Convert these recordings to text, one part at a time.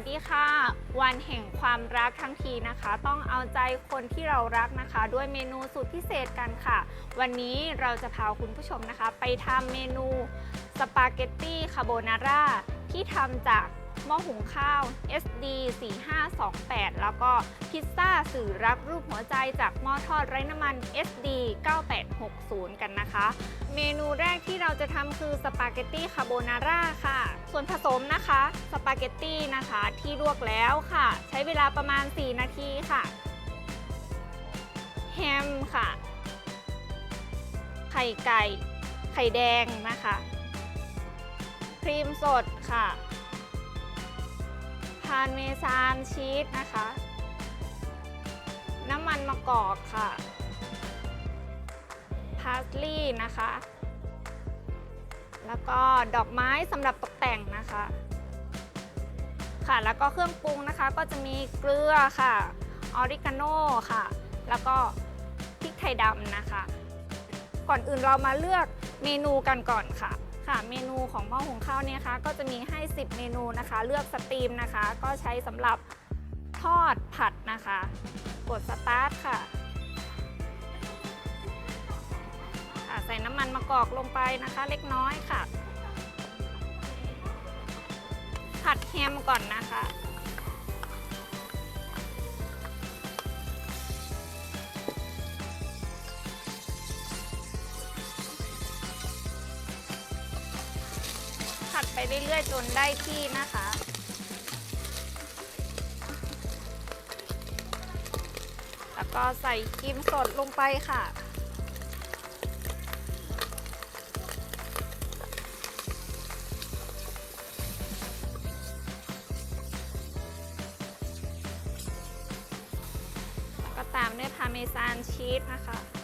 สดีค่ะ วันแห่งความรักทั้งทีนะคะ ต้องเอาใจคนที่เรารักนะคะ ด้วยเมนูสุดพิเศษกันค่ะ วันนี้เราจะพาคุณผู้ชมนะคะ ไปทำเมนูสปาเกตตี้คาโบนาร่าที่ทำจาก หม้อหุงข้าว SD 4528 แล้วก็พิซซ่าสื่อรักรูปหัวใจจากหม้อทอดไร้น้ำมัน SD 9860 กันนะคะ เมนูแรกที่เราจะทำคือสปาเกตตี้คาโบนาร่าค่ะ ส่วนผสมนะคะสปาเกตตี้นะคะที่ลวกแล้วค่ะ ใช้เวลาประมาณ 4 นาทีค่ะ แฮมค่ะ ไข่ไก่ ไข่แดงนะคะ ครีมสดค่ะ พานเมซานชีสนะคะ น้ำมันมะกอกค่ะ พาสลีย์นะคะ แล้วก็ดอกไม้สำหรับตกแต่งนะคะ ค่ะ แล้วก็เครื่องปรุงนะคะ ก็จะมีเกลือค่ะ ออริกาโน่ค่ะ แล้วก็พริกไทยดำนะคะ ก่อนอื่นเรามาเลือกเมนูกันก่อนค่ะ ค่ะ เมนูของหม้อหุงข้าวเนี่ยคะก็จะมีให้ 10 เมนูนะคะ เลือกสตรีมนะคะ ก็ใช้สำหรับทอดผัดนะคะ กดสตาร์ทค่ะค่ะ ใส่น้ำมันมะกอกลงไปนะคะ เล็กน้อยค่ะ ผัดแฮมก่อนนะคะ ผัดไปเรื่อยๆ จนได้ที่นะคะ แล้วก็ใส่ครีมสดลงไปค่ะแล้วก็ตามด้วยพาเมซานชีสนะคะ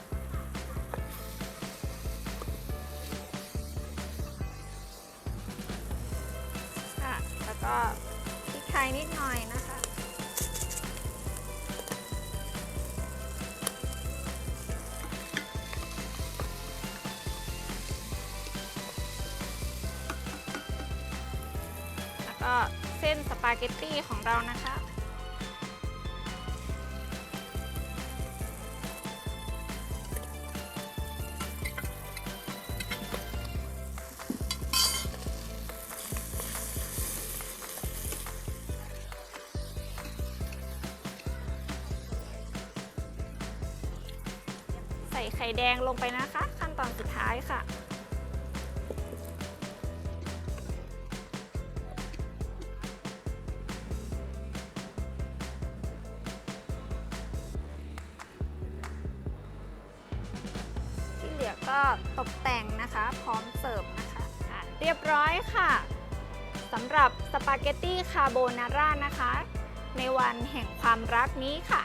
ก็พริกไทยนิดหน่อยนะคะ แล้วก็เส้นสปาเกตตี้ของเรานะคะ ส่ไข่แดงลงไปนะคะ ขั้นตอนสุดท้ายค่ะ ที่เหลือก็ตกแต่งนะคะ พร้อมเสิร์ฟนะคะะเรียบร้อยค่ะสำหรับสปาเกตตี้คาโบนาร่านะคะ ในวันแห่งความรักนี้ค่ะ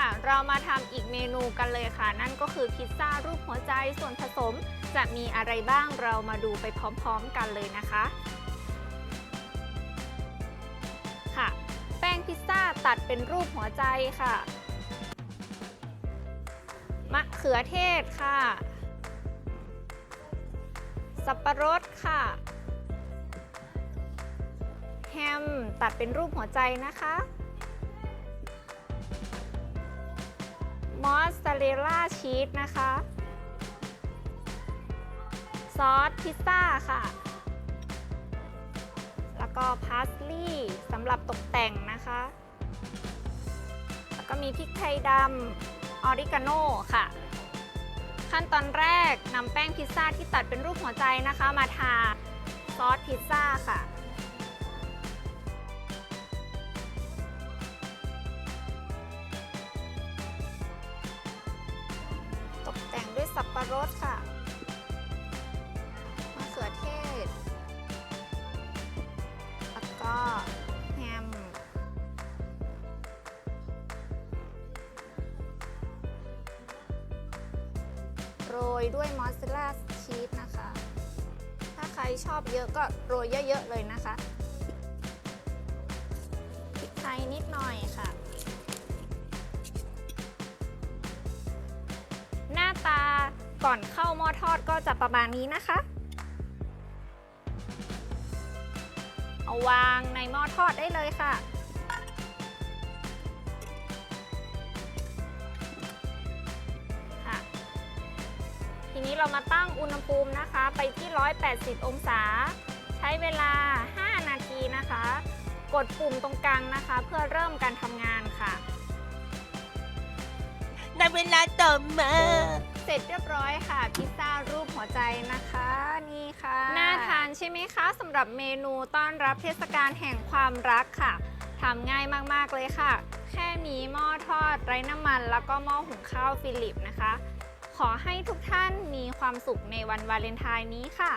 ค่ะ เรามาทำอีกเมนูกันเลยค่ะ นั่นก็คือพิซซ่ารูปหัวใจส่วนผสม จะมีอะไรบ้างเรามาดูไปพร้อมๆกันเลยนะคะค่ะ แป้งพิซซ่าตัดเป็นรูปหัวใจค่ะ มะเขือเทศค่ะ สับปะรดค่ะ แฮมตัดเป็นรูปหัวใจนะคะ มอสซาเรลล่าชีสนะคะ ซอสพิซซ่าค่ะ แล้วก็พาสลีย์สำหรับตกแต่งนะคะ แล้วก็มีพริกไทยดำออริกาโน่ค่ะ ขั้นตอนแรกนำแป้งพิซซ่าที่ตัดเป็นรูปหัวใจนะคะ มาทาซอสพิซซ่าค่ะ ด้วยสับปะรดค่ะ มะเขือเทศ แล้วก็แฮม โรยด้วยมอสซาเรลล่าชีสนะคะ ถ้าใครชอบเยอะก็โรยเยอะๆเลยนะคะ พริกไทยนิดหน่อยค่ะ ก่อนเข้าหม้อทอดก็จะประมาณนี้นะคะ เอาวางในหม้อทอดได้เลยค่ะ ทีนี้เรามาตั้งอุณหภูมินะคะ ไปที่ 180 องศา ใช้เวลา 5 นาทีนะคะ กดปุ่มตรงกลางนะคะ เพื่อเริ่มการทำงานค่ะในเวลาต่อมา เสร็จเรียบร้อยค่ะ พิซซ่ารูปหัวใจนะคะนี่ค่ะน่าทานใช่ไหมคะสำหรับเมนูต้อนรับเทศกาลแห่งความรักค่ะทำง่ายมากๆเลยค่ะ แค่มีหม้อทอดไร้น้ำมัน แล้วก็หม้อหุงข้าวฟิลิปนะคะ ขอให้ทุกท่านมีความสุขในวันวาเลนไทน์นี้ค่ะ